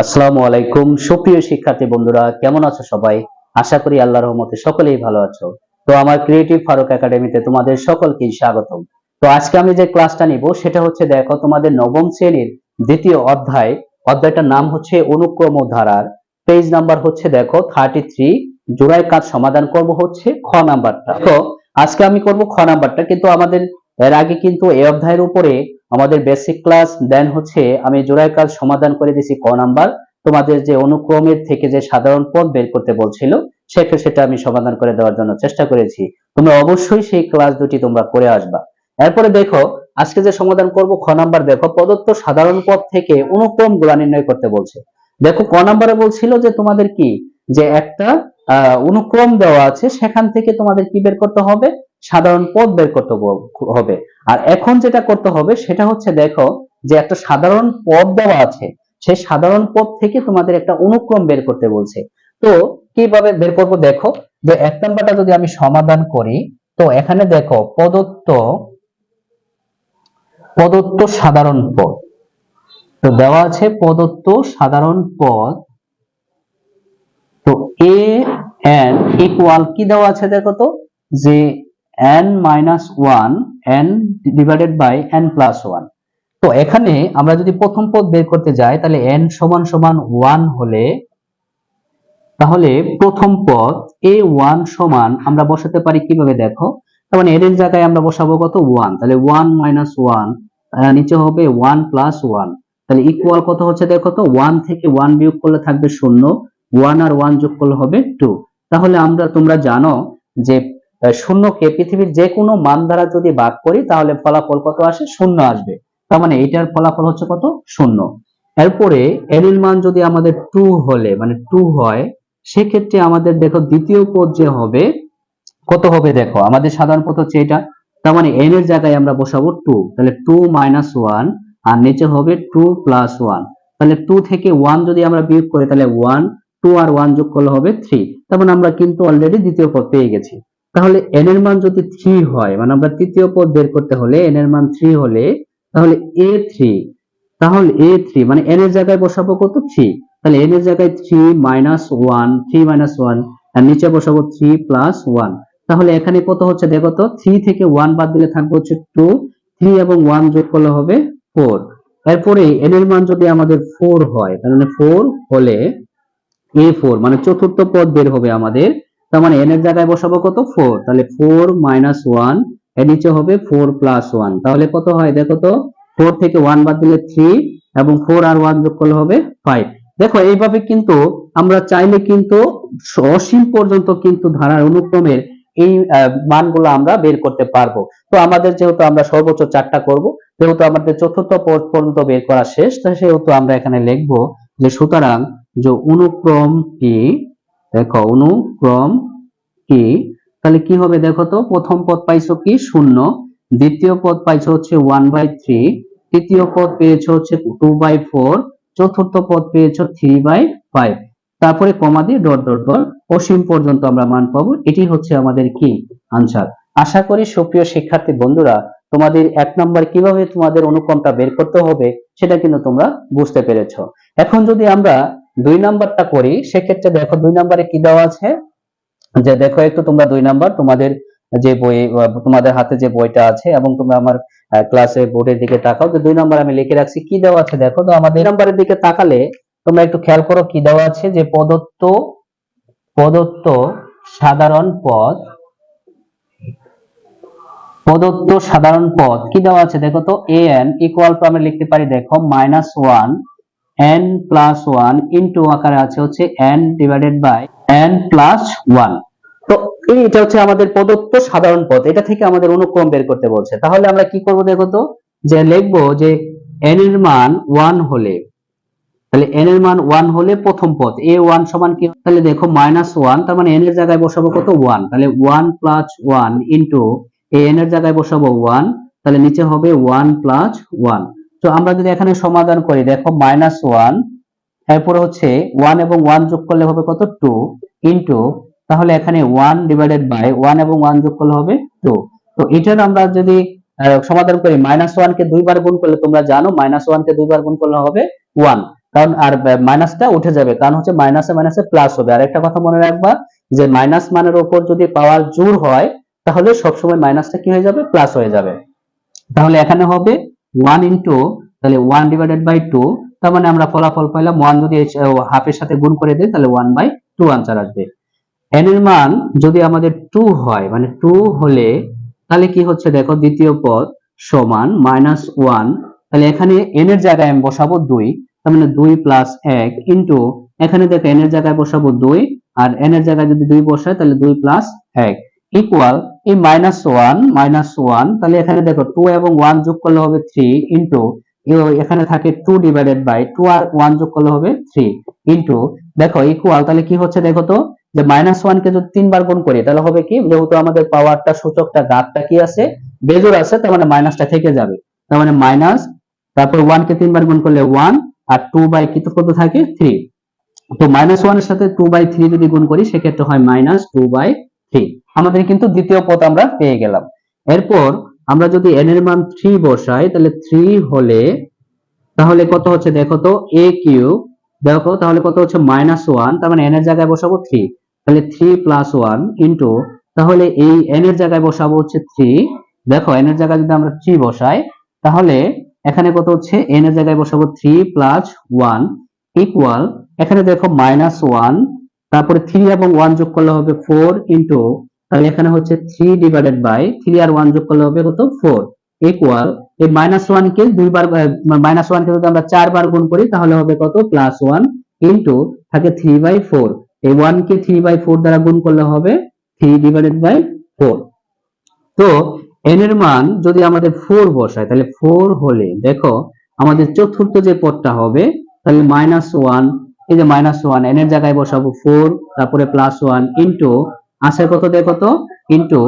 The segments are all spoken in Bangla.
আসসালামু আলাইকুম। সুপ্রিয় শিক্ষার্থী বন্ধুরা, কেমন আছো সবাই? আশা করি আল্লাহর রহমতে সকলেই ভালো আছো। তো আমার ক্রিয়েটিভ ফারুক একাডেমিতে তোমাদের সকলকেই স্বাগতম। তো আজকে আমি যে ক্লাসটা নিব, সেটা হচ্ছে দেখো তোমাদের নবম শ্রেণির দ্বিতীয় অধ্যায়। অধ্যায়টার নাম হচ্ছে অনুক্রম ধারার। পেজ নাম্বার হচ্ছে দেখো থার্টি থ্রি জোড়ায় কাজ সমাধান করব হচ্ছে খ নাম্বারটা। তো আজকে আমি করব খ নাম্বারটা, কিন্তু আমাদের এর আগে কিন্তু এই অধ্যায়ের উপরে আমাদের বেসিক ক্লাস দেন হচ্ছে আমি জোড়ায় কাজ সমাধান করে দিছি ক নাম্বার। তোমাদের যে অনুক্রমের থেকে যে সাধারণ পদ বের করতে বলছিল, সেটা সেটা আমি সমাধান করে দেওয়ার জন্য চেষ্টা করেছি। তোমরা অবশ্যই সেই ক্লাস দুটি তোমরা করে আসবা। এরপরে দেখো, আজকে যে সমাধান করব, খ নাম্বার দেখো, প্রদত্ত সাধারণ পদ থেকে অনুক্রমগুলা নির্ণয় করতে বলছে। দেখো, ক নাম্বারে বলছিল যে তোমাদের কি? যে একটা অনুক্রম দেওয়া আছে, সেখান থেকে তোমাদের কি বের করতে হবে? সাধারণ পদ বের করতে হবে। আর এখন যেটা করতে হবে, সেটা হচ্ছে দেখো যে একটা সাধারণ পদ দেওয়া আছে, সেই সাধারণ পদ থেকে তোমাদের একটা অনুক্রম বের করতে বলছে। তো কীভাবে বের করব দেখো, যে এক নাম্বারটা যদি আমি সমাধান করি, তো এখানে দেখো প্রদত্ত প্রদত্ত সাধারণ পদ। তো দেওয়া আছে প্রদত্ত সাধারণ পদ। তো এ এন ইকুয়াল কি দেওয়া আছে দেখো তো? যে n minus one N divided by N plus one তো এখানে আমরা যদি প্রথম পদ বের করতে যাই, তাহলে n সমান সমান ওয়ান হলে, তাহলে প্রথম পদ এ ওয়ান সমান আমরা বসাতে পারি কীভাবে দেখো? তার মানে এর জায়গায় আমরা বসাবো কত? ওয়ান তাহলে ওয়ান মাইনাস ওয়ান নিচে হবে ওয়ান প্লাস ওয়ান তাহলে ইকুয়াল কত হচ্ছে দেখো তো? ওয়ান থেকে ওয়ান বিয়োগ করলে থাকবে শূন্য ওয়ান আর ওয়ান যোগ করলে হবে টু তাহলে আমরা, তোমরা জানো যে শূন্যকে পৃথিবীর যে কোনো মান দ্বারা যদি ভাগ করি, তাহলে ফলাফল কত আসে? শূন্য আসবে। তার মানে এটার ফলাফল হচ্ছে কত? শূন্য। এরপরে এর মান যদি আমাদের টু হলে মানে টু হয়, সেক্ষেত্রে আমাদের দেখো দ্বিতীয় পদ যে হবে, কত হবে দেখো? আমাদের সাধারণ পদ হচ্ছে এটা। তার মানে এন এর জায়গায় আমরা বসাবো টু তাহলে টু মাইনাস ওয়ান আর নিচে হবে টু প্লাস ওয়ান তাহলে টু থেকে ওয়ান যদি আমরা বিয়োগ করি, তাহলে ওয়ান টু আর ওয়ান যোগ করলে হবে থ্রি মানে আমরা কিন্তু অলরেডি দ্বিতীয় পদ পেয়ে গেছি। তাহলে এন এর মান যদি থ্রি হয় মানে আমরা তৃতীয় পদ বের করতে হলে এন এর মান থ্রি হলে, তাহলে এ থ্রি তাহলে এ থ্রি মানে এন এর জায়গায় বসাবো কত? থ্রি তাহলে এন এর জায়গায় three minus one three minus one আর নিচে বসাবো থ্রি প্লাস ওয়ান তাহলে এখানে কত হচ্ছে দেখো তো? থ্রি থেকে ওয়ান বাদ দিলে থাকবে হচ্ছে টু থ্রি এবং ওয়ান যোগ করলে হবে ফোর এরপরে এন এর মান যদি আমাদের ফোর হয়, তাহলে ফোর হলে এ ফোর মানে চতুর্থ পদ বের হবে আমাদের তার মানে এন এর জায়গায় বসাবো কত? ফোর তাহলে ফোর মাইনাস ওয়ানের নিচে হবে ফোর প্লাস ওয়ান তাহলে কত হয়? দেখো তো ফোর থেকে ওয়ান বাদ দিলে থ্রি এবং ফোর আর ওয়ান যোগ করলে হবে ফাইভ দেখো, এইভাবে কিন্তু আমরা চাইলে কিন্তু অসীম পর্যন্ত কিন্তু ধারার অনুক্রমের এই মানগুলো আমরা বের করতে পারব। তো আমাদের যেহেতু আমরা সর্বোচ্চ চারটা করব, যেহেতু আমাদের চতুর্থ পদ পর্যন্ত বের করা শেষ সেহেতু আমরা এখানে লিখব যে সুতরাং যে অনুক্রম কি দেখো, অনুক্রম কি? তাহলে কি হবে দেখো তো? প্রথম পদ পাইছো কি? শূন্য। দ্বিতীয় পদ পাইছো হচ্ছে ওয়ান বাই থ্রি তৃতীয় পদ পেয়েছ হচ্ছে টু বাই ফোর চতুর্থ পদ পেয়েছ থ্রি বাই ফাইভ তারপরে কমা দিয়ে ডট ডট ডট অসীম পর্যন্ত আমরা মান পাবো। এটি হচ্ছে আমাদের কি? আনসার আশা করি সুপ্রিয় শিক্ষার্থী বন্ধুরা, তোমাদের এক নম্বর কীভাবে তোমাদের অনুক্রমটা বের করতে হবে, সেটা কিন্তু তোমরা বুঝতে পেরেছ। এখন যদি আমরা দুই নাম্বারটা করি, সেক্ষেত্রে দেখো দুই নাম্বারে কি দেওয়া আছে? যে দেখো একটু তোমরা দুই নাম্বার, তোমাদের যে বই, তোমাদের হাতে যে বইটা আছে এবং তোমরা আমার ক্লাসে বোর্ডের দিকে তাকাও। তো দুই নাম্বার আমি লিখে রাখছি, কি দেওয়া আছে দেখো? তো আমাদের নাম্বারের দিকে তাকালে তোমরা একটু খেয়াল করো কি দেওয়া আছে, যে প্রদত্ত প্রদত্ত সাধারণ পদ, প্রদত্ত সাধারণ পদ, কি দেওয়া আছে দেখো? তো এন ইকুয়াল টু আমরা লিখতে পারি, দেখো minus one N plus one into আকারে আছে হচ্ছে N divided by N plus one তো এটা হচ্ছে আমাদের প্রদত্ত সাধারণ পদ। এটা থেকে আমাদের অনুক্রম বের করতে বলছে। তাহলে আমরা কি করব দেখো তো? যে লিখব যে এন এর মান ওয়ান হলে, তাহলে এন এর মান ওয়ান হলে প্রথম পদ। এ ওয়ান সমান কি? তাহলে দেখো মাইনাস ওয়ান তার মানে এন এর জায়গায় বসাবো কত? ওয়ান তাহলে one plus one into N এর জায়গায় বসাবো ওয়ান তাহলে নিচে হবে ওয়ান প্লাস ওয়ান তো আমরা যদি এখানে সমাধান করি, দেখো মাইনাস ওয়ান এরপরে হচ্ছে ওয়ান এবং ওয়ান যোগ করলে হবে কত? টু ইন্টু তাহলে এখানে ওয়ান ডিভাইডেড বাই ওয়ান এবং ওয়ান যোগ করলে হবে টু তো এটার আমরা যদি সমাধান করি মাইনাস ওয়ান কে দুইবার গুণ করলে তোমরা জানো মাইনাস ওয়ান কে দুইবার গুণ করলে হবে ওয়ান কারণ আর মাইনাসটা উঠে যাবে, কারণ হচ্ছে মাইনাসে মাইনাসে প্লাস হবে। আর একটা কথা মনে রাখবা, যে মাইনাস মানের উপর যদি পাওয়ার জোর হয়, তাহলে সবসময় মাইনাসটা কি হয়ে যাবে? প্লাস হয়ে যাবে। তাহলে এখানে হবে ওয়ান ইন্টু তাহলে ওয়ান ডিভাইডেড বাই টু তার মানে আমরা ফলাফল পাইলাম ওয়ান যদি হাফের সাথে গুণ করে দিই, তাহলে ওয়ান বাই টু আনসার আসবে। এন এর মান যদি আমাদের টু হয় মানে টু হলে, তাহলে কি হচ্ছে দেখো, দ্বিতীয় পদ সমান মাইনাস ওয়ান তাহলে এখানে এন এর জায়গায় আমি বসাবো দুই, তার মানে দুই প্লাস এক ইন্টু এখানে দেখো এন এর জায়গায় বসাবো দুই, আর এন এর জায়গায় যদি দুই বসায়, তাহলে দুই প্লাস এক ইকুয়াল এই মাইনাস ওয়ান মাইনাস ওয়ান তাহলে এখানে দেখো টু এবং ওয়ান যোগ করলে হবে থ্রি ইন্টু এখানে থাকে টু ডিভাইডেড বাই টু আর ওয়ান যোগ করলে হবে থ্রি ইন্টু দেখো ইকুয়াল তাহলে কি হচ্ছে দেখো তো? যে মাইনাস ওয়ান কে যদি তিনবার গুণ করি, তাহলে হবে কি? যেহেতু আমাদের পাওয়ারটা সূচকটা, ঘাতটা কি আছে? বেজোর আছে, তার মানে মাইনাসটা থেকে যাবে। তার মানে মাইনাস তারপর ওয়ান কে তিনবার গুণ করলে ওয়ান আর টু বাই কি তো কত থাকে? থ্রি তো মাইনাস ওয়ানের সাথে টু বাই থ্রি যদি গুণ করি, সেক্ষেত্রে হয় মাইনাস টু বাই থ্রি আমাদের কিন্তু দ্বিতীয় পদ আমরা পেয়ে গেলাম। এরপর আমরা যদি এন এর মান থ্রি বসাই, তাহলে থ্রি হলে, তাহলে কত হচ্ছে দেখো তো এ কিউব, দেখো তাহলে কত হচ্ছে মাইনাস ওয়ান তার মানে এন এর জায়গায় বসাবো থ্রি তাহলে থ্রি প্লাস ওয়ান ইন্টু তাহলে এই এন এর জায়গায় বসাবো হচ্ছে থ্রি দেখো এন এর জায়গায় যদি আমরা থ্রি বসাই, তাহলে এখানে কত হচ্ছে এন এর জায়গায় বসাবো থ্রি প্লাস ওয়ান ইকুয়াল এখানে দেখো মাইনাস ওয়ান তারপরে থ্রি এবং ওয়ান যোগ করলে হবে ফোর ইন্টু তাহলে এখানে হচ্ছে থ্রি ডিভাইডেড বাই থ্রি আর ওয়ান যোগ করলে হবে কত? ফোর ইকুয়াল এই মাইনাস ওয়ান কে দুইবার মাইনাস ওয়ান কে যদি আমরা চারবার গুণ করি, তাহলে হবে কত? প্লাস ওয়ান ইন্টু থাকে থ্রি বাই ফোর এই ওয়ান কে থ্রি বাই ফোর দ্বারা গুণ করলে হবে থ্রি ডিভাইডেড বাই ফোর তো এন এর মান যদি আমাদের ফোর বসায়, তাহলে ফোর হলে, দেখো, আমাদের চতুর্থ যে পদটা হবে, তাহলে মাইনাস ওয়ান এই যে মাইনাস ওয়ান এন এর জায়গায় বসাবো ফোর তারপরে প্লাস ওয়ান ইন্টু আসে কত দেখো তো ইন্টু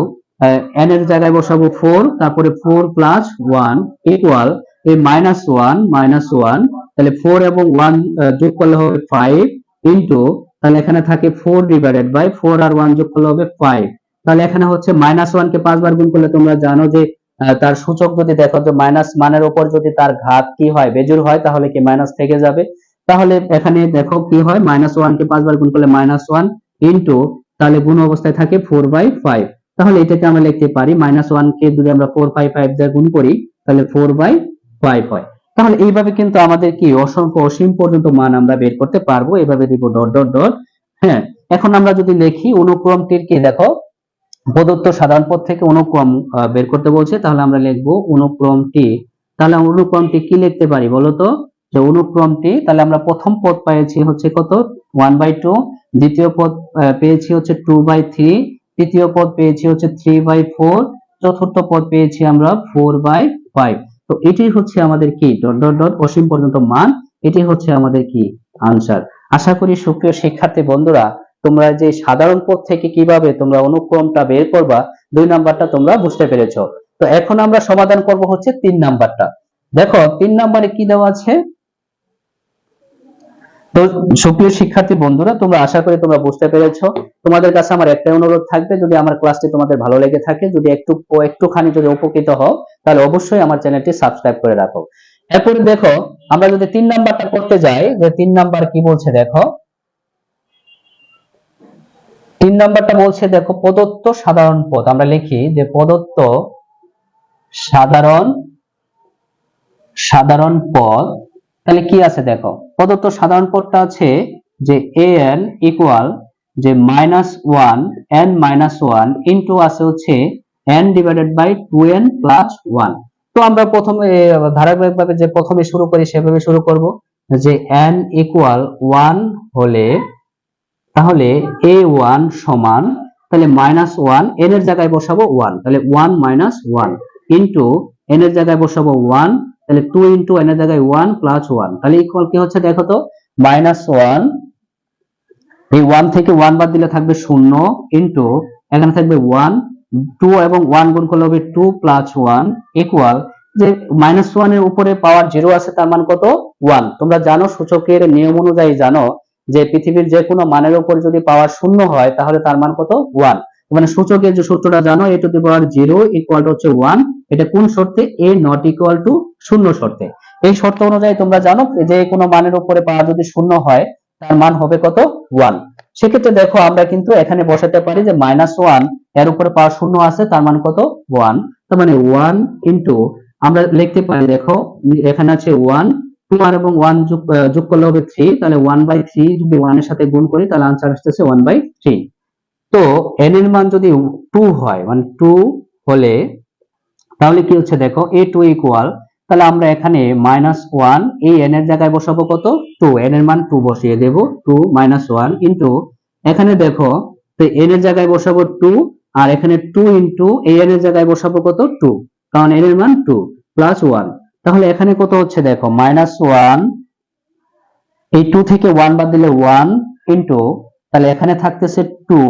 এন এর জায়গায় বসাবো ফোর তারপরে ফোর প্লাস ওয়ান ইকুয়াল এই মাইনাস ওয়ান মাইনাস ওয়ান তাহলে ফোর এবং ওয়ান যোগ করলে হবে ফাইভ ইন্টু তাহলে এখানে থাকে ফোর ডিভাইডেড বাই ফোর আর ওয়ান যোগ করলে হবে ফাইভ তাহলে এখানে হচ্ছে মাইনাস ওয়ান কে পাঁচবার গুণ করলে তোমরা জানো যে তার সূচক যদি দেখো যে মাইনাস মানের উপর যদি তার ঘাত কি হয় বেজুর হয়, তাহলে কি মাইনাস থেকে যাবে? তাহলে এখানে দেখো কি হয় মাইনাস ওয়ান কে পাঁচবার গুণ করলে মাইনাস ওয়ান ইন্টু তাহলে গুণ অবস্থায় থাকে ফোর বাই ফাইভ তাহলে এটাকে আমরা লিখতে পারি মাইনাস ওয়ান কে যদি আমরা ফোর ফাইভ ফাইভ দিয়ে গুণ করি, তাহলে ফোর বাই ফাইভ হয়। তাহলে এইভাবে কিন্তু আমাদের কি, অসংখ্য অসীম পর্যন্ত মান আমরা বের করতে পারব। এইভাবে দিব ডট ডট ডট হ্যাঁ এখন আমরা যদি লিখি অনুক্রমটির কি দেখো? প্রদত্ত সাধারণ পদ থেকে অনুক্রম বের করতে বলছে, তাহলে আমরা লিখব অনুক্রমটি তাহলে অনুক্রমটি কি লিখতে পারি বলতো? যে অনুক্রমটি তাহলে আমরা প্রথম পদ পেয়েছি হচ্ছে কত? ওয়ান বাই টু দ্বিতীয় পদ পেয়েছি হচ্ছে টু বাই থ্রি তৃতীয় পদ পেয়েছি হচ্ছে থ্রি বাই ফোর চতুর্থ পদ পেয়েছি আমরা ফোর বাই ফাইভ তো এটাই হচ্ছে আমাদের কি? ডট ডট ডট অসীম পর্যন্ত মান। এটাই হচ্ছে আমাদের কি? আনসার আশা করি সুপ্রিয় শিক্ষার্থী বন্ধুরা, তোমরা যে সাধারণ পদ থেকে কীভাবে তোমরা অনুক্রমটা বের করবা, দুই নাম্বারটা তোমরা বুঝতে পেরেছ। তো এখন আমরা সমাধান করব হচ্ছে তিন নাম্বারটা। দেখো, তিন নাম্বারে কি দেওয়া আছে? তো সুপ্রিয় শিক্ষার্থী বন্ধুরা, তোমরা আশা করি তোমরা বুঝতে পেরেছ। তোমাদের কাছে আমার একটাই অনুরোধ থাকবে, যদি আমার ক্লাসটি তোমাদের ভালো লেগে থাকে, যদি একটু একটুখানি যদি উপকৃত হও, তাহলে অবশ্যই আমার চ্যানেলটি সাবস্ক্রাইব করে রাখো। এরপরে দেখো, আমরা যদি তিন নাম্বারটা করতে যাই, যে তিন নাম্বার কি বলছে দেখো। তিন নাম্বারটা বলছে দেখো, প্রদত্ত সাধারণ পদ। আমরা লিখি যে প্রদত্ত সাধারণ সাধারণ পদ তাহলে কি আছে দেখো? প্রদত্ত সাধারণ পদটা আছে যে এ এন ইকুয়াল যে minus one N minus one into আছে হচ্ছে N divided by two N plus one তো আমরা প্রথমে ধারাবাহিকভাবে যে প্রথমে শুরু করি সেভাবে শুরু করব। যে এন ইকুয়াল ওয়ান হলে, তাহলে এ ওয়ান সমান, তাহলে মাইনাস ওয়ান এন এর জায়গায় বসাবো ওয়ান তাহলে one minus one into N এর জায়গায় বসাবো ওয়ান তাহলে টু ইন্টু এন এর জায়গায় ওয়ান প্লাস ওয়ান তাহলে ইকুয়াল কি হচ্ছে দেখো তো? মাইনাস ওয়ান এই ওয়ান থেকে ওয়ান বাদ দিলে থাকবে শূন্য ইন্টু এখানে থাকবে ওয়ান টু এবং ওয়ান গুণ করলে হবে টু প্লাস ওয়ান ইকুয়াল যে মাইনাস ওয়ানের উপরে পাওয়ার জিরো আছে, তার মান কত? ওয়ান তোমরা জানো, সূচকের নিয়ম অনুযায়ী জানো যে পৃথিবীর যে কোনো মানের উপর যদি পাওয়ার শূন্য হয়, তাহলে তার মান কত? ওয়ান মানে সূচকের যে সূত্রটা জানো A to the power zero equal to হচ্ছে ওয়ান এটা কোন শর্তে? এ নট ইকুয়াল টু শূন্য শর্তে। এই শর্ত অনুযায়ী তোমরা জানো যে কোনো মানের উপরে পাওয়ার যদি শূন্য হয়, তার মান হবে কত? ওয়ান সেক্ষেত্রে দেখো আমরা কিন্তু এখানে বসাতে পারি যে মাইনাস ওয়ানের উপরে পাওয়ার শূন্য আছে, তার মান কত? ওয়ান তার মানে ওয়ান ইন্টু আমরা লিখতে পারি দেখো, এখানে আছে ওয়ান টু আর এবং ওয়ান যোগ করলে হবে থ্রি তাহলে ওয়ান বাই থ্রি যদি ওয়ানের সাথে গুণ করি, তাহলে আনসার আসতেছে ওয়ান বাই থ্রি তো এন এর মান যদি টু হয় মানে টু হলে, তাহলে কি হচ্ছে দেখো এ টু ইকুয়াল তাহলে আমরা এখানে মাইনাস ওয়ান এই এন এর জায়গায় বসাবো কত? টু এন এর মান টু বসিয়ে দেব। টু মাইনাস ওয়ান ইন্টু এখানে দেখো, তো এন এর জায়গায় বসাবো টু আর এখানে টু ইন্টু এই এন এর জায়গায় বসাবো কত? টু কারণ এন এর মান টু প্লাস ওয়ান তাহলে এখানে কত হচ্ছে দেখো? মাইনাস ওয়ান এই টু থেকে ওয়ান বাদ দিলে ওয়ান ইন্টু তাহলে এখানে থাকতেছে টু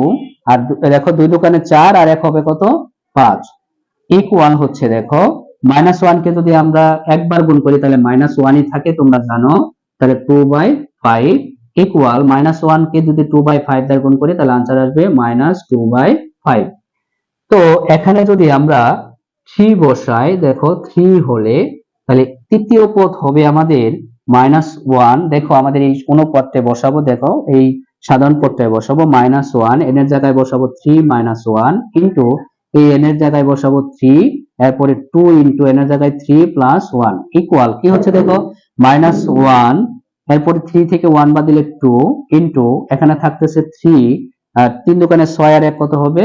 আর দেখো দুই দোকানে চার, আর এক হবে কত? পাঁচ। ইকুয়াল হচ্ছে দেখো মাইনাস কে যদি আমরা একবার গুণ করি, তাহলে মাইনাস ওয়ানই থাকে, তোমরা জানো। তাহলে two by five equal minus কে যদি টু বাই ফাইভ দ্বারা গুণ করি, তাহলে আনসার আসবে মাইনাস টু বাই ফাইভ তো এখানে যদি আমরা থ্রি বসাই, দেখো থ্রি হলে, তাহলে তৃতীয় পদ হবে আমাদের মাইনাস ওয়ান দেখো আমাদের এই অনুপদে বসাবো, দেখো এই সাধারণ পদটায় বসাবো মাইনাস ওয়ান এন এর জায়গায় বসাবো থ্রি মাইনাস ওয়ান ইন্টু এই এন এর জায়গায় বসাবো থ্রি এরপরে টু ইন্টু এর জায়গায় থ্রি প্লাস ওয়ান ইকুয়াল কি হচ্ছে দেখো? মাইনাস ওয়ান এরপরে থ্রি থেকে ওয়ান বাদ দিলে টু ইন্টু এখানে থাকতেছে থ্রি আর তিন দোকানে ছয় আর এক কত হবে?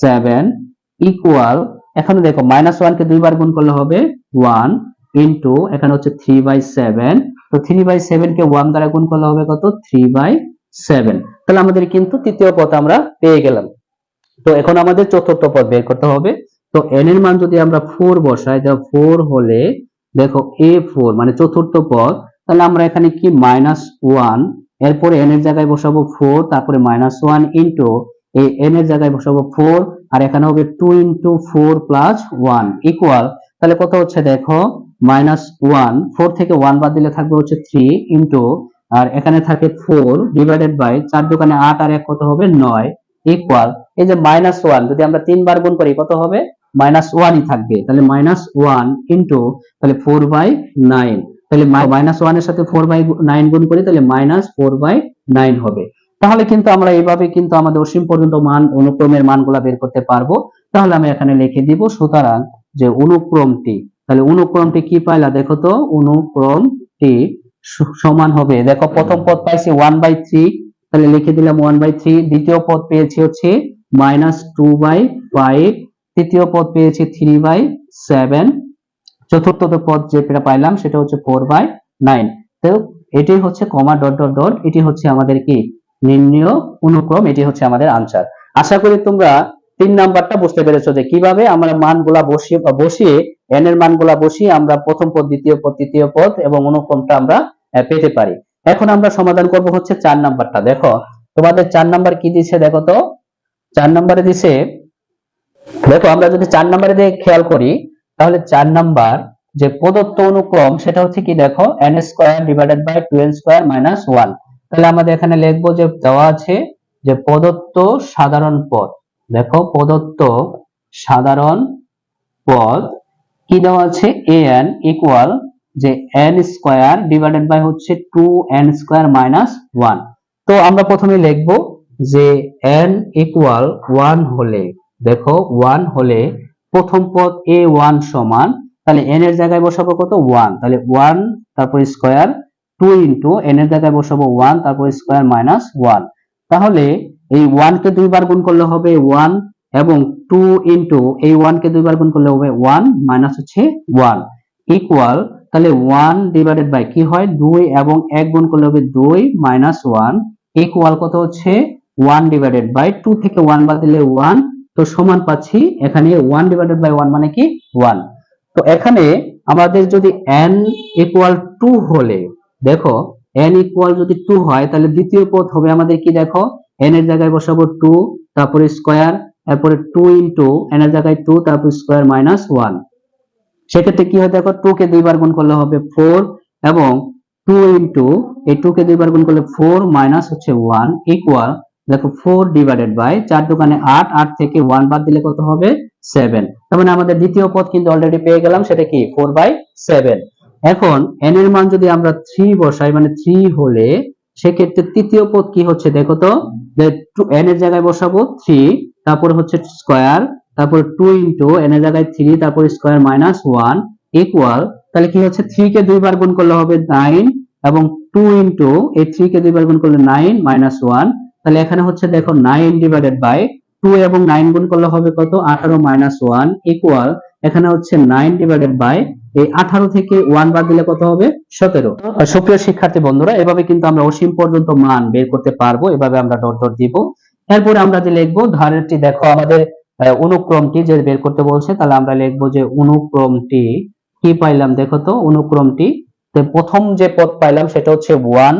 সেভেন ইকুয়াল এখানে দেখো মাইনাস ওয়ান কে দুইবার গুণ করলে হবে ওয়ান ইন্টু এখানে হচ্ছে থ্রি বাই সেভেন তো থ্রি বাই সেভেন কে ওয়ান দ্বারা গুণ করলে হবে কত? থ্রি বাই সেভেন তাহলে আমাদের কিন্তু তৃতীয় পদ আমরা পেয়ে গেলাম। তো এখন আমাদের চতুর্থ পদ বের করতে হবে। তো এন এর মান যদি আমরা ফোর বসাই তাহলে ফোর হলে দেখো এ ফোর মানে চতুর্থ পদ, তাহলে আমরা এখানে কি? মাইনাস ওয়ান এরপরে এন এর জায়গায় বসাবো ফোর তারপরে মাইনাস ওয়ান ইন্টু এই এন এর জায়গায় বসাবো ফোর আর এখানে হবে two into four plus one equal তাহলে কত হচ্ছে দেখো? মাইনাস ওয়ান ফোর থেকে ওয়ান বাদ দিলে থাকবে হচ্ছে থ্রি ইন্টু আর এখানে থাকে ফোর ডিভাইডেড বাই চার দোকানে আট আর এক কত হবে? নয় ইকুয়াল এই যে মাইনাস ওয়ান যদি আমরা তিনবার গুণ করি, কত হবে? মাইনাস ওয়ানই থাকবে। তাহলে মাইনাস ওয়ান ইন্টু তাহলে ফোর বাই নাইন তাহলে মাইনাস ওয়ানের সাথে ফোর বাই নাইন গুণ করি, তাহলে মাইনাস ফোর বাই নাইন হবে। তাহলে কিন্তু আমরা এইভাবে কিন্তু আমাদের অসীম পর্যন্ত মান, অনুক্রমের মানগুলা বের করতে পারব। তাহলে আমি এখানে লিখে দিব, সুতরাং যে অনুক্রমটি, তাহলে অনুক্রমটি কি পাইলা? দেখো তো, অনুক্রমটি সমান হবে। দেখো, প্রথম পদ পাইছি ওয়ান বাই থ্রি তাহলে লিখে দিলাম ওয়ান বাই থ্রি দ্বিতীয় পদ পেয়েছি হচ্ছে মাইনাস টু বাই ফাইভ তৃতীয় পদ পেয়েছি থ্রি বাই সেভেন চতুর্থ পদ যেটা পাইলাম, সেটা হচ্ছে ফোর বাই নাইন তো এটি হচ্ছে কমা ডট ডট ডট এটি হচ্ছে আমাদের কি? নির্ণয় অনুক্রম, এটি হচ্ছে আমাদের আনসার আশা করি তোমরা তিন নাম্বারটা বুঝতে পেরেছ যে কীভাবে আমরা মানগুলা বসিয়ে বসিয়ে এন এর মানগুলা বসিয়ে আমরা প্রথম পদ, দ্বিতীয় পদ, তৃতীয় পদ এবং অনুক্রমটা আমরা পেতে পারি। এখন আমরা সমাধান করব হচ্ছে চার নাম্বারটা। দেখো, তোমাদের চার নাম্বার কি দিছে দেখো তো? চার নাম্বারে দিছে দেখো, আমরা যদি চার নাম্বারে দিয়ে খেয়াল করি, তাহলে চার নাম্বার যে প্রদত্ত অনুক্রম, সেটা হচ্ছে কি দেখো N square divided by two N square minus one তাহলে আমাদের এখানে লিখব যে, দেওয়া আছে যে প্রদত্ত সাধারণ পদ। দেখো, প্রদত্ত সাধারণ পদ, কি দেওয়া আছে? এ এন ইকুয়াল যে এন স্কোয়ার ডিভাইডেড বাই হচ্ছে two N square minus one তো আমরা প্রথমে লিখব যে এন ইকুয়াল ওয়ান হলে দেখো ওয়ান হলে প্রথম পদ এ ওয়ান সমান, তাহলে এন এর জায়গায় বসাবো কত? ওয়ান তাহলে ওয়ান তারপর স্কোয়ার টু ইন্টু এন এর জায়গায় বসাবো ওয়ান তারপর স্কোয়ার মাইনাস ওয়ান তাহলে এই ওয়ান কে দুইবার গুণ করলে হবে ওয়ান এবং টু ইন্টু এই ওয়ান কে দুইবার গুণ করলে হবে ওয়ান মাইনাস হচ্ছে ওয়ান ইকুয়াল তাহলে ওয়ান ডিভাইডেড বাই কি হয়? দুই এবং এক গুণ করলে হবে দুই মাইনাস ওয়ান ইকুয়াল কত হচ্ছে? ওয়ান ডিভাইডেড বাই টু থেকে ওয়ান বাদ দিলে ওয়ান তো সমান পাচ্ছি এখানে ওয়ান ডিভাইডেড বাই ওয়ান মানে কি? ওয়ান তো এখানে আমাদের যদি n ইকুয়াল টু হলে, দেখো, n ইকুয়াল যদি টু হয়, তাহলে দ্বিতীয় পদ হবে আমাদের কি দেখো? n এর জায়গায় বসাবো টু তারপরে স্কোয়ার তারপরে টু ইন্টু n এর জায়গায় টু তারপর স্কোয়ার মাইনাস ওয়ান সেক্ষেত্রে কি হয় দেখো? টু কে দুইবার গুণ করলে হবে ফোর এবং টু ইন্টু এই টু কে দুইবার গুণ করলে ফোর মাইনাস হচ্ছে ওয়ান ইকুয়াল দেখো ফোর ডিভাইডেড বাই চার দোকানে আট আট থেকে ওয়ান বাদ দিলে কত হবে? সেভেন তার মানে আমাদের দ্বিতীয় পদ কিন্তু অলরেডি পেয়ে গেলাম, সেটা কি? ফোর বাই সেভেন এখন n এর মান যদি আমরা থ্রি বসাই মানে থ্রি হলে সেক্ষেত্রে তৃতীয় পদ কি হচ্ছে দেখো তো? n এর জায়গায় বসাবো থ্রি তারপরে হচ্ছে স্কোয়ার তারপর টু ইন্টু এন এর জায়গায় থ্রি তারপর স্কোয়ার মাইনাস ওয়ান ইকুয়াল তাহলে কি হচ্ছে? থ্রি কে দুইবার গুণ করলে হবে নাইন এবং টু ইন্টু এই থ্রি কে দুইবার গুণ করলে নাইন মাইনাস ওয়ান তাহলে এখানে হচ্ছে দেখো নাইন ডিভাইডেড বাই টু এবং নাইন গুণ করলে হবে কত? আঠারো মাইনাস ওয়ান ইকুয়াল এখানে হচ্ছে নাইন ডিভাইডেড বাই এই আঠারো থেকে ওয়ান বাদ দিলে কত হবে? সতেরো। সুপ্রিয় শিক্ষার্থী বন্ধুরা, এভাবে কিন্তু আমরা অসীম পর্যন্ত মান বের করতে পারব। এভাবে আমরা ডট ডট দিব। এরপরে আমরা যে লিখব, ধারেরটি দেখো আমাদের অনুক্রমটি যে বের করতে বলছে, তাহলে আমরা লিখব যে অনুক্রমটি কি পাইলাম? দেখো তো, অনুক্রমটি প্রথম যে পদ পাইলাম সেটা হচ্ছে ওয়ান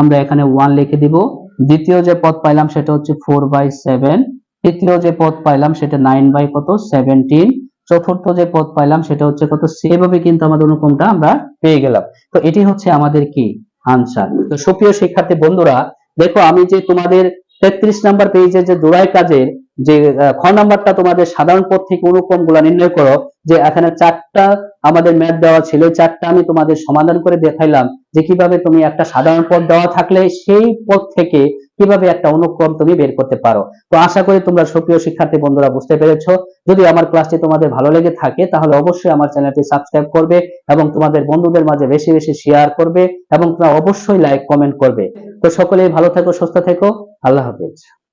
আমরা এখানে ওয়ান লিখে দিব। দ্বিতীয় যে পদ পাইলাম সেটা হচ্ছে ফোর বাই সেভেন তৃতীয় যে পদ পাইলাম সেটা নাইন বাই কত? সেভেন্টিন চতুর্থ যে পদ পাইলাম সেটা হচ্ছে কত? সেভাবে কিন্তু আমাদের অনুক্রমটা আমরা পেয়ে গেলাম। তো এটি হচ্ছে আমাদের কি? আনসার তো সুপ্রিয় শিক্ষার্থী বন্ধুরা, দেখো আমি যে তোমাদের তেত্রিশ নাম্বার পেজে যে জোড়াই কাজের যে খ নাম্বারটা তোমাদের সাধারণ পদ থেকে অনুক্রমগুলা নির্ণয় করো, যে এখানে চারটা আমাদের ম্যাথ দেওয়া ছিল চারটা আমি তোমাদের সমাধান করে দেখাইলাম যে কীভাবে তুমি একটা সাধারণ পদ দেওয়া থাকলে সেই পদ থেকে কীভাবে একটা অনুক্রম তুমি বের করতে পারো। তো আশা করি তোমরা সুপ্রিয় শিক্ষার্থী বন্ধুরা বুঝতে পেরেছ। যদি আমার ক্লাসটি তোমাদের ভালো লেগে থাকে, তাহলে অবশ্যই আমার চ্যানেলটি সাবস্ক্রাইব করবে এবং তোমাদের বন্ধুদের মাঝে বেশি বেশি শেয়ার করবে এবং তোমরা অবশ্যই লাইক, কমেন্ট করবে। তো সকলেই ভালো থেকো, সুস্থ থেকো। আল্লাহ হাফেজ।